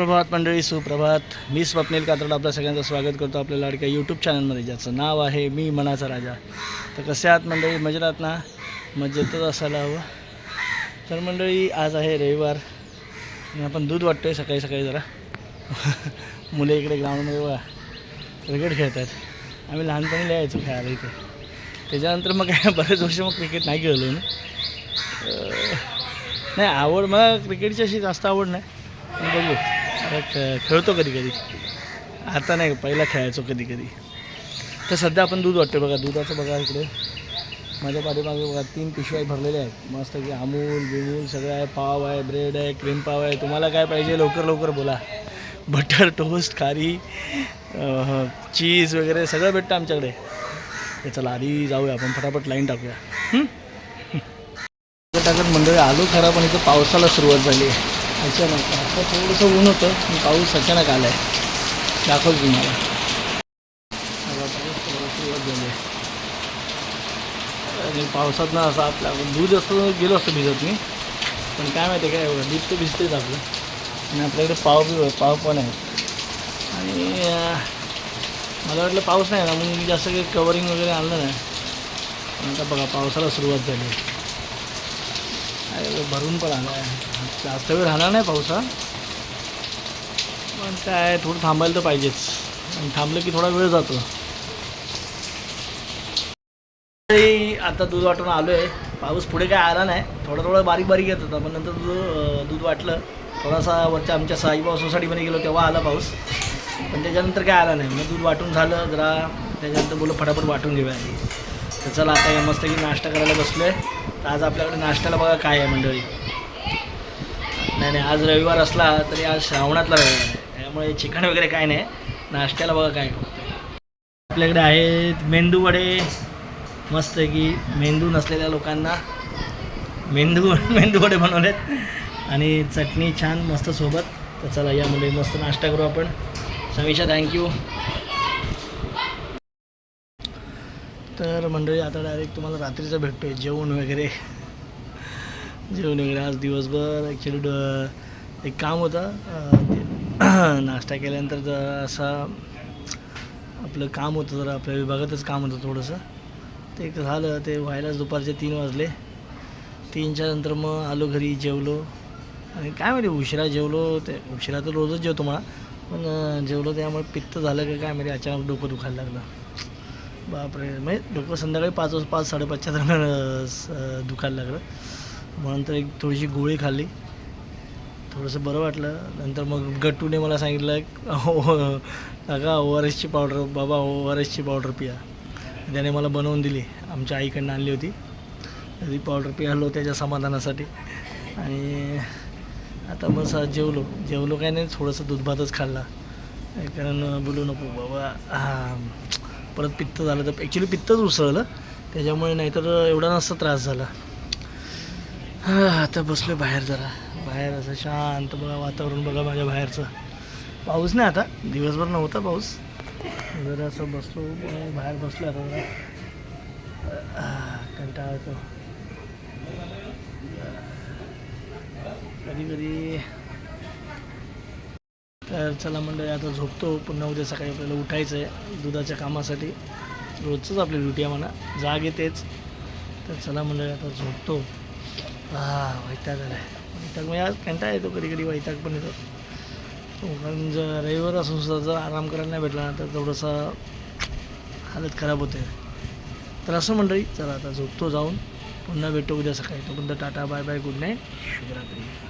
प्रभात मंडळी सुप्रभात. मी स्वप्नील कात्रड आपल्या सगळ्यांचं स्वागत करतो आपल्या लाडक्या यूट्यूब चॅनलमध्ये ज्याचं नाव आहे मी मनाचा राजा. तर कसे आहात मंडळी? मजेत ना? मजेतच असायला हवं. तर मंडळी आज आहे रविवार. आणि आपण दूध वाटतोय सकाळी सकाळी जरा. मुले इकडे ग्राउंडमध्ये बघा. क्रिकेट खेळत आहेत आम्ही लहानपणी लिहायचो खेळायला इथे. त्याच्यानंतर मग काय बरेच वर्ष मग क्रिकेट नाही खेळलो ना नाही आवड मला क्रिकेटची अशी जास्त आवड नाही. बघू. खेळतो कधी कधी. आता नाही पहिला खेळायचो कधी कधी. तर सध्या आपण दूध वाटतो बघा दुधाचं बघा इकडे. माझ्या पाठीमागे बघा तीन पिशव्या भरलेल्या आहेत. मस्त की अमूल बिमूल सगळं आहे पाव आहे ब्रेड आहे क्रीम पाव आहे. तुम्हाला काय पाहिजे लवकर लवकर बोला. बटर टोस्ट खारी चीज वगैरे सगळं भेटतं आमच्याकडे. ते चला आधी जाऊया आपण फटाफट लाईन टाकूया. टाकत मंडळी आलो खरा पण इथं पावसाला सुरुवात झाली आहे. अचानक आता थोडंसं ऊन होतं पण पाऊस अचानक आला आहे दाखवतो तुम्हाला झाली आहे आणि पावसात ना असं आपल्या दूध असतं गेलो असतो भिजत मी. पण काय माहिती आहे काय एवढं? दूध तर भिजतेच आपलं. आणि आपल्याकडे पाव बी पाव पण आहे आणि मला वाटलं पाऊस नाही ना मग मी जास्त काही कवरिंग वगैरे आणलं नाही. पण आता बघा पावसाला सुरुवात झाली. आहे अरे भरून पण आला आहे. जास्त वेळ राहणार नाही पाऊस हा. पण काय थोडं थांबायला तर पाहिजेच. आणि थांबलं की थोडा वेळ जातो. आता दूध वाटून आलो आहे पाऊस पुढे काय आला नाही. थोडा थोडा बारीक बारीक येत होता पण नंतर दूध दूध वाटलं. थोडासा वरच्या आमच्या साईबाबा सोसायटीमध्ये गेलो तेव्हा आला पाऊस. पण त्याच्यानंतर काय आला नाही. मग दूध वाटून झालं जरा त्याच्यानंतर बोललं फटाफट वाटून घेऊया. तर चला आता या मस्त की नाश्ता करायला बसलो आहे तर आज आपल्याकडे नाश्त्याला बघा काय आहे मंडळी. नाही नाही आज रविवार असला तरी आज श्रावणातला रविवार आहे. त्यामुळे चिकन वगैरे काय नाही. नाश्त्याला बघा काय आपल्याकडे आहेत मेंदू वडे. मस्त आहे की मेंदू नसलेल्या लोकांना मेंदू मेंदू वडे बनवलेत. आणि चटणी छान मस्त सोबत. तर चला या मस्त नाश्ता करू आपण. समीक्षा थँक्यू तर मंडळी आता डायरेक्ट तुम्हाला रात्रीचं भेटतो आहे जेवण वगैरे. जेवण वगैरे. आज दिवसभर ॲक्च्युली एक काम होतं. ते नाश्ता केल्यानंतर जरा असा आपलं काम होतं जरा आपल्या विभागातच काम होतं थोडंसं. ते झालं ते व्हायलाच दुपारचे तीन वाजले. तीनच्या नंतर मग आलो घरी जेवलो. आणि काय माहिती उशिरा जेवलो. ते उशिरा तर रोजच जेवतो मला पण जेवलो त्यामुळे पित्त झालं का काय माहिती अचानक डोकं दुखायला लागलं. बापरे. म्हणजे डोकं संध्याकाळी पाच वाज पाच साडेपाचच्या दरम्यान स- दुखायला लागलं. मग नंतर एक थोडीशी गोळी खाल्ली. थोडंसं बरं वाटलं. नंतर मग गट्टूने मला सांगितलं हो काका ओ आर एसची पावडर बाबा ओ आर एसची पावडर पिया. त्याने मला बनवून दिली. आमच्या आईकडनं आणली होती. ती पावडर पियालो त्याच्या समाधानासाठी. आणि आता मग सा जेवलो. जेवलो काय नाही थोडंसं दूध भातच खाल्ला कारण बोलू नको बाबा. हां. परत पित्त झालं तर ॲक्च्युली पित्तच उसळलं. त्याच्यामुळे नाहीतर एवढा नसता त्रास झाला. हां आता बसलो बाहेर जरा. बाहेर असं शांत बघा वातावरण बघा माझ्या बाहेरचं. पाऊस नाही आता. दिवसभर नव्हता पाऊस. जरा असं बसलो बाहेर बसलो आता जरा. कंटाळतो कधी कधी तर चला मंडळी आता झोपतो. पुन्हा उद्या सकाळी आपल्याला उठायचं आहे दुधाच्या कामासाठी. रोजचंच आपली ड्युटी आहे म्हणा. जाग येतेच तर चला मंडळी आता झोपतो. हा वैताग आला आहे वैताग म्हणजे आज कंटाळा येतो कधी कधी वैताग पण येतो. तो कारण जर रविवार असून सुद्धा जर आराम करायला नाही भेटला ना तर थोडंसं हालत खराब होते. तर असं मंडळी चला आता झोपतो जाऊन. पुन्हा भेटतो उद्या सकाळी. तोपर्यंत tata bye bye good night. शुभरात्री.